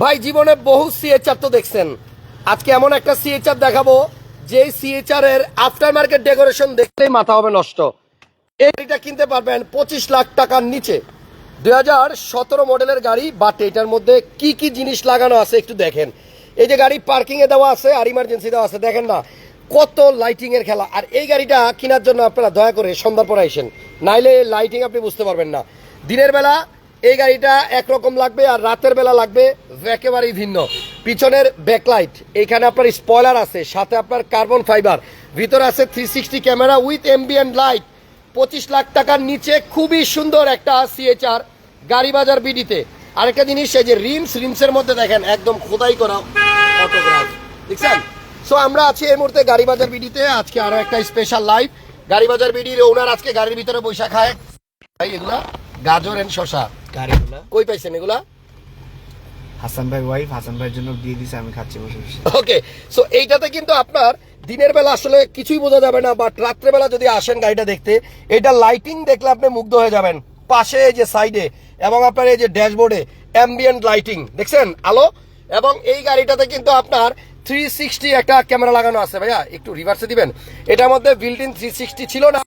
ভাই, জীবনে বহু সিএচআর তো দেখছেন। আজকে এমন একটা সিএচআর দেখাবো যে সিএচআর এর আফটার মার্কেট ডেকোরেশন দেখলেই মাথা হবে নষ্ট। এইটা কিনতে পারবেন পঁচিশ লাখ টাকার নিচে। দুই হাজার সতেরো মডেলের গাড়ি বাট এটার মধ্যে কি কি জিনিস লাগানো আছে একটু দেখেন। এই যে গাড়ি পার্কিং এ দেওয়া আছে আর ইমার্জেন্সি দেওয়া আছে, দেখেন না, কত লাইটিং এর খেলা। আর এই গাড়িটা কেনার জন্য আপনারা দয়া করে সন্ধ্যার পর আইসেন, নাইলে লাইটিং আপনি বুঝতে পারবেন না। দিনের বেলা এই গাড়িটা একরকম লাগবে আর রাতের বেলা লাগবে একেবারেই ভিন্ন। পিছনের ব্যাকলাইট এখানে আপনার স্পয়লার আছে, সাথে আপনার কার্বন ফাইবার ভিতরে আছে three sixty camera with ambient light পঁচিশ লাখ টাকার নিচে খুবই সুন্দর একটা সিএচআর গাড়ি বাজার বিডিতে আরেকটা জিনিস, এই যে রিমস রিমসের মধ্যে দেখেন, একদম খোদাই করা দেখছেন? সো আমরা আছি এই মুহূর্তে গাড়ি বাজার বিডিতে আজকে আরও একটা স্পেশাল লাইভ গাড়ি বাজার বিডির ওনার আজকে গাড়ির ভিতরে বৈশা খায় এগুলা গাজর এন্ড শশা গাড়িগুলা। কই পাইছেন এগুলা? হাসান ভাই ওয়াইফ হাসান ভাইয়ের জন্য দিয়ে দিছে আমি খাচ্ছি বসে বসে। ওকে সো এইটাতে কিন্তু আপনার দিনের বেলা আসলে কিছুই বোঝা যাবে না বাট রাত্রেবেলা যদি আসেন গাড়িটা দেখতে এটা লাইটিং দেখলে আপনি মুগ্ধ হয়ে যাবেন। পাশে এই যে সাইডে এবং আপনার এই যে ড্যাশবোর্ডে অ্যাম্বিয়েন্ট লাইটিং দেখছেন? আলো? এবং এই গাড়িটাতে কিন্তু আপনার থ্রি সিক্সটি একটা ক্যামেরা লাগানো আছে। ভাইয়া একটু রিভার্সে দিবেন। এটার মধ্যে বিল্ট ইন থ্রি সিক্সটি ছিল না।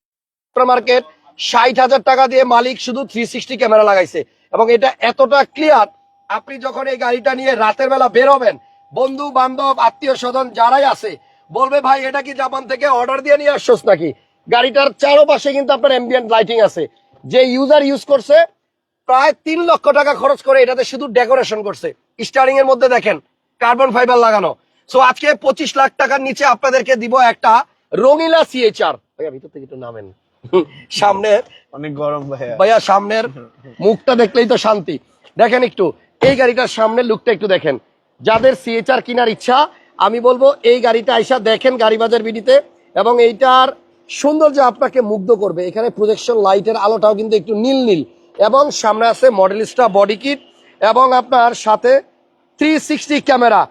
মার্কেট ষাট হাজার টাকা দিয়ে মালিক শুধু থ্রি সিক্সটি ক্যামেরা লাগাইছে। এবং এটা এতটা ক্লিয়ার আপনি যখন এই গাড়িটা নিয়ে রাতের বেলা বের হবেন, বন্ধু, বান্ধব, আত্মীয় স্বজন যারাই আছে, বলবে, ভাই, এটা কি জাপান থেকে অর্ডার দিয়ে নিয়ে আসছোস নাকি? গাড়িটার চারোপাশে কিন্তু আপনার এমবিএন্ট লাইটিং আছে। যে ইউজার ইউজ করছে, প্রায় তিন লক্ষ টাকা খরচ করে এটাতে শুধু ডেকোরেশন করছে। স্টারিং এর মধ্যে দেখেন কার্বন ফাইবার লাগানো। সো আজকে পঁচিশ লাখ টাকার নিচে আপনাদেরকে দিব একটা রঙিলা সিএচআর ভিতর থেকে একটু নামেন। সামনের অনেক গরম ভাইয়া। ভাইয়া সামনের মুখটা দেখলেই তো শান্তি। দেখেন একটু এই গাড়িটার সামনের লুকটা একটু দেখেন। যাদের সিএচআর কেনার ইচ্ছা আমি বলব এই গাড়িটা আইসা দেখেন গাড়ি বাজার বিডিতে এবং এইটার সৌন্দর্য আপনাকে মুগ্ধ করবে। এখানে প্রজেকশন লাইটের আলোটাও কিন্তু একটু নীল নীল এবং সামনে আছে মডেলিস্টা বডি কিট এবং আপনার সাথে থ্রি সিক্সটি ক্যামেরা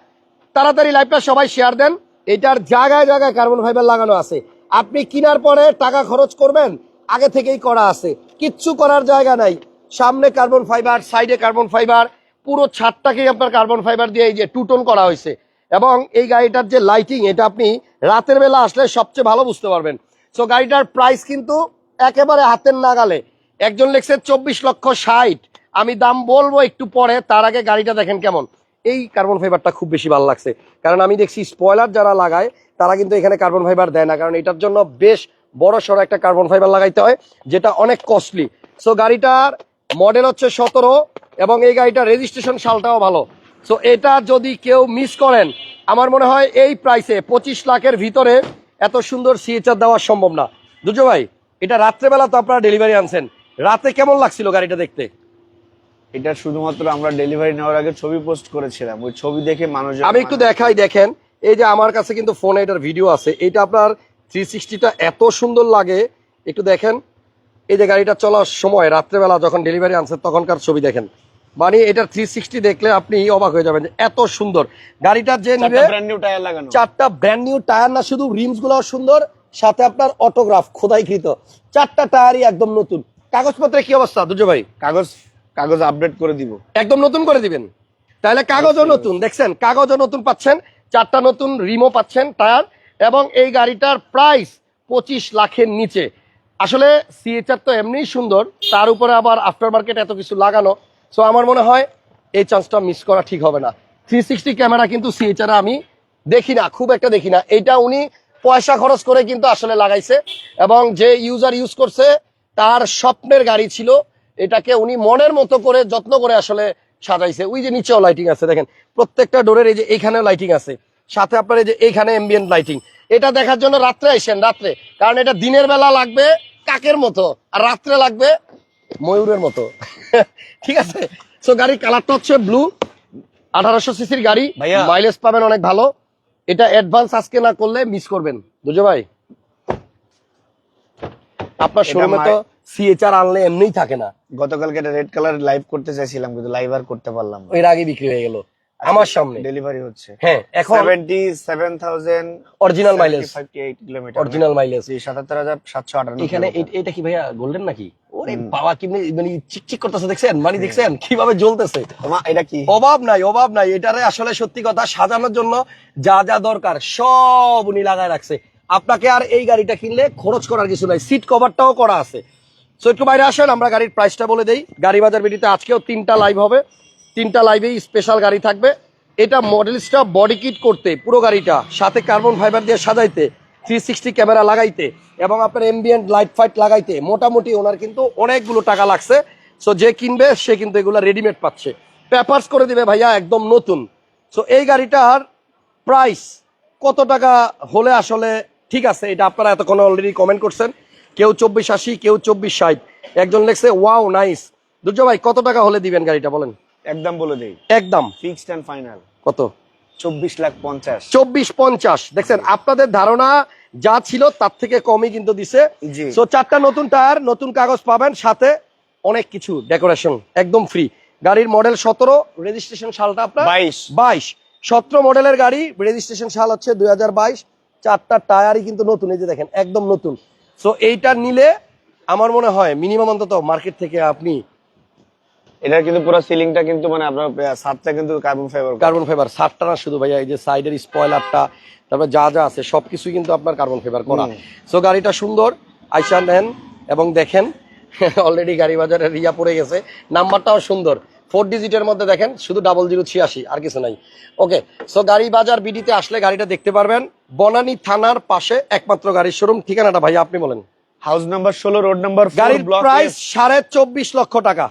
তাড়াতাড়ি লাইভটা সবাই শেয়ার দেন। এটার জায়গায় জায়গায় কার্বন ফাইবার লাগানো আছে। আপনি কেনার পরে টাকা খরচ করবেন, আগে থেকেই করা আছে। কিচ্ছু করার জায়গা নাই। সামনে কার্বন ফাইবার, সাইডে কার্বন ফাইবার, পুরো ছাদটাকেই আপনার কার্বন ফাইবার দিয়ে এই যে টুটন করা হয়েছে। এবং এই গাড়িটার যে লাইটিং এটা আপনি রাতের বেলা আসলে সবচেয়ে ভালো বুঝতে পারবেন। সো গাড়িটার প্রাইস কিন্তু একেবারে হাতের নাগালে। একজন লেখছে চব্বিশ লক্ষ ষাট। আমি দাম বলব একটু পরে, তার আগে গাড়িটা দেখেন কেমন। এই কার্বন ফাইবারটা খুব বেশি ভালো লাগছে। কারণ আমি দেখছি স্পয়লার যারা লাগায়, তারা কিন্তু এখানে কার্বন ফাইবার দেয় না। কারণ এটার জন্য বেশ বড় সড়ো একটা কার্বন ফাইবার লাগাইতে হয়, যেটা অনেক কস্টলি সো গাড়িটার মডেল হচ্ছে সতেরো এবং এই গাড়িটার রেজিস্ট্রেশন সালটাও ভালো। সো এটা যদি কেউ মিস করেন, আমার মনে হয় এই প্রাইসে পঁচিশ লাখের ভিতরে এত সুন্দর সিএচআর দেওয়া সম্ভব না। দুজো ভাই, এটা রাত্রেবেলা তো আপনারা ডেলিভারি আনছেন। রাতে কেমন লাগছিল গাড়িটা দেখতে? এটা শুধুমাত্র আমরা ডেলিভারি নেওয়ার আগে ছবি পোস্ট করেছিলাম। ওই ছবি দেখে মানুষ আমি একটু দেখাই দেখেন এই যে আমার কাছে কিন্তু ফোনে এটার ভিডিও আছে। এটা আপনার থ্রি সিক্সটিটা এত সুন্দর লাগে। একটু দেখেন এই যে গাড়িটা চলার সময় রাত্রেবেলা যখন ডেলিভারি আনছে তখনকার ছবি দেখেন। মানে এটার থ্রি সিক্সটি দেখলে আপনি অবাক হয়ে যাবেন এত সুন্দর। গাড়িটার যে নিবে নিউ টায়ার লাগানো। চারটা ব্র্যান্ড নিউ টায়ার না শুধু রিমসগুলো সুন্দর সাথে আপনার অটোগ্রাফ খোদাইকৃত। চারটা টায়ারই একদম নতুন। কাগজপত্রের কি অবস্থা দুজো ভাই? কাগজ কাগজ আপডেট করে দিব। একদম নতুন করে দিবেন। তাহলে কাগজও নতুন দেখছেন? কাগজও নতুন পাচ্ছেন চারটা নতুন রিমও পাচ্ছেন টায়ার এবং এই গাড়িটার প্রাইস পঁচিশ লাখের নিচে। আসলে সিএচআর তো এমনিই সুন্দর তার উপরে আবার আফটার মার্কেট এত কিছু লাগানো সো আমার মনে হয় এই চান্সটা মিস করা ঠিক হবে না। থ্রি সিক্সটি ক্যামেরা কিন্তু সিএচআর আমি দেখি না খুব একটা দেখি না। এটা উনি পয়সা খরচ করে কিন্তু আসলে লাগাইছে এবং যে ইউজার ইউজ করছে তার স্বপ্নের গাড়ি ছিল এটাকে উনি মনের মতো করে যত্ন করে আসলে সাজাইছে। ওই যে নিচেও লাইটিং আছে দেখেন। প্রত্যেকটা ডোরের এই যে এইখানেও লাইটিং আছে সাথে আপনার এই যে এইখানে এমবিয়েন্ট লাইটিং এটা দেখার জন্য রাত্রে আসেন রাত্রে। কারণ এটা দিনের বেলা লাগবে কাকের মতো আর রাত্রে লাগবে ময়ূরের মতো। ঠিক আছে? সো গাড়ির কালারটা হচ্ছে ব্লু আঠারোশো সিসির গাড়ি মাইলেজ পাবেন অনেক ভালো। এটা অ্যাডভান্স আজকে না করলে মিস করবেন। বুঝো ভাই? আপনার শোরুমে তো সিএচআর আনলে এমনিই থাকে না। গতকালকে রেড কালার লাইভ করতে চাইছিলাম কিন্তু লাইভ আর করতে পারলাম না। এর আগে বিক্রি হয়ে গেল। আমার সামনে। ডেলিভারি হচ্ছে। হ্যাঁ এখন seventy seven thousand original mileage kilometre original mileage সাতাত্তর হাজার সাতশো আটান্ন এখানে এ- এটা কি ভাইয়া গোল্ডেন নাকি? ওরে বাবা কি মানে চিকচিক করতেছে দেখছেন? মানে দেখছেন? কীভাবে জ্বলতেছে? এটা কি? অভাব নাই অভাব নাই। এটারে আসলে সত্যি কথা সাজানোর জন্য যা যা দরকার সব উনি লাগায় রাখছে। আপনাকে আর এই গাড়িটা কিনলে খরচ করার কিছু নাই। সিট কভারটাও করা আছে। সো একটু বাইরে আসেন, আমরা গাড়ির প্রাইসটা বলে দেই। গাড়ি বাজার বিডিতে আজকেও তিনটা লাইভ হবে। তিনটা লাইভেই স্পেশাল গাড়ি থাকবে। এটা মডেলসটা বডি কিট করতে, পুরো গাড়িটা, সাথে কার্বন ফাইবার দিয়ে সাজাইতে থ্রি সিক্সটি ক্যামেরা লাগাইতে, এবং আপনার এমবিএন্ট লাইট ফাইট লাগাইতে, মোটামুটি ওনার কিন্তু অনেকগুলো টাকা লাগছে। সো যে কিনবে, সে কিন্তু এগুলো রেডিমেড পাচ্ছে। পেপারস করে দিবে ভাইয়া, একদম নতুন। সো এই গাড়িটার প্রাইস কত টাকা হলে আসলে ঠিক আছে, এটা আপনারা এতক্ষণ অলরেডি কমেন্ট করছেন। কেউ চব্বিশ আশি কেউ চব্বিশ ষাট। একজন লেখছে ওয়াও নাইস দুর্জয় ভাই কত টাকা হলে দিবেন গাড়িটা বলেন? একদম বলে দেই। একদম। Fixed and final. কত? চব্বিশ লাখ পঞ্চাশ। চব্বিশ পঞ্চাশ। দেখছেন আপনাদের ধারণা যা ছিল তার থেকে কমই কিন্তু দিছে। সো চারটা নতুন টায়ার নতুন কাগজ পাবেন সাথে অনেক কিছু ডেকোরেশন একদম ফ্রি গাড়ির মডেল সতেরো রেজিস্ট্রেশন সালটা আপনার বাইশ। বাইশ। সতেরো মডেলের গাড়ি রেজিস্ট্রেশন সাল হচ্ছে দুই হাজার বাইশ। চারটা টায়ারই কিন্তু নতুন এই যে দেখেন একদম নতুন। সো এইটা নিলে আমার মনে হয় মিনিমাম অন্তত মার্কেট থেকে আপনি এটা কিন্তু পুরো সিলিংটা কিন্তু মানে আপনার সাতটা কিন্তু কার্বন ফাইবার কার্বন ফাইবার সারটা না শুধু ভাইয়া এই যে সাইডের স্পয়লারটা তারপর যা যা আছে সবকিছুই কিন্তু আপনার কার্বন ফাইবার করা। সো গাড়িটা সুন্দর আইসা নেন এবং দেখেন অলরেডি গাড়ি বাজারে রিয়া পড়ে গেছে নাম্বারটাও সুন্দর। ফোর ডিজিটের মধ্যে দেখেন শুধু ডাবল জিরো ছিয়াশি আর কিছু নাই। ওকে সো গাড়ি বাজার বিডিতে আসলে গাড়িটা দেখতে পারবেন। বনানী থানার পাশে একমাত্র গাড়ির শোরুম ঠিকানাটা ভাইয়া আপনি বলেন। হাউস নাম্বার ষোলো রোড নাম্বার গাড়ির প্রাইস সাড়ে চব্বিশ লক্ষ টাকা।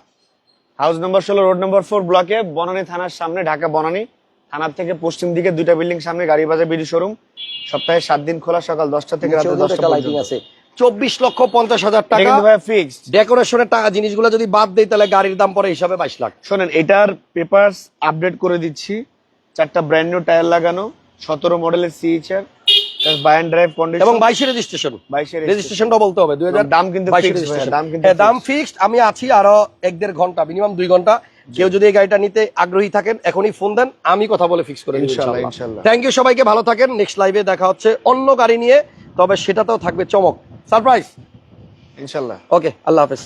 হাউস নাম্বার ষোলো রোড নাম্বার ফোর ব্লকে বনানী থানার সামনে ঢাকা বনানী। থানার থেকে পশ্চিম দিকে দুইটা বিল্ডিং সামনে গাড়ি বাজার বিডি শোরুম সপ্তাহে সাত দিন খোলা সকাল দশটা থেকে রাত দশটা লাইটিং আছে। চব্বিশ লক্ষ পঞ্চাশ হাজার টাকা। ফিক্সড ডেকোরেশনের টাকা জিনিসগুলো যদি বাদ দেই তাহলে গাড়ির দাম পরে হিসাবে বাইশ লাখ। শোনেন এটার পেপারস আপডেট করে দিচ্ছি। চারটা ব্র্যান্ড নিউ টায়ার লাগানো সতেরো মডেলের সিএইচআর বাই ড্রাইভ কন্ডিশন এবং বাইশে রেজিস্ট্রেশন বাইশের রেজিস্ট্রেশনটা বলতে হবে দুই হাজার দাম কিন্তু বাইশের fixed ভাইয়া, registration। দাম কিন্তু দাম ফিক্সড আমি আছি আরও এক দেড় ঘণ্টা মিনিমাম দুই ঘণ্টা। কেউ যদি এই গাড়িটা নিতে আগ্রহী থাকেন এখনই ফোন দেন আমি কথা বলে ফিক্স করে ইনশাআল্লাহ। থ্যাংক ইউ সবাইকে ভালো থাকেন। নেক্সট লাইভে দেখা হচ্ছে অন্য গাড়ি নিয়ে তবে সেটাতেও থাকবে চমক। সারপ্রাইজ। ইনশাল্লাহ। ওকে আল্লাহ হাফেজ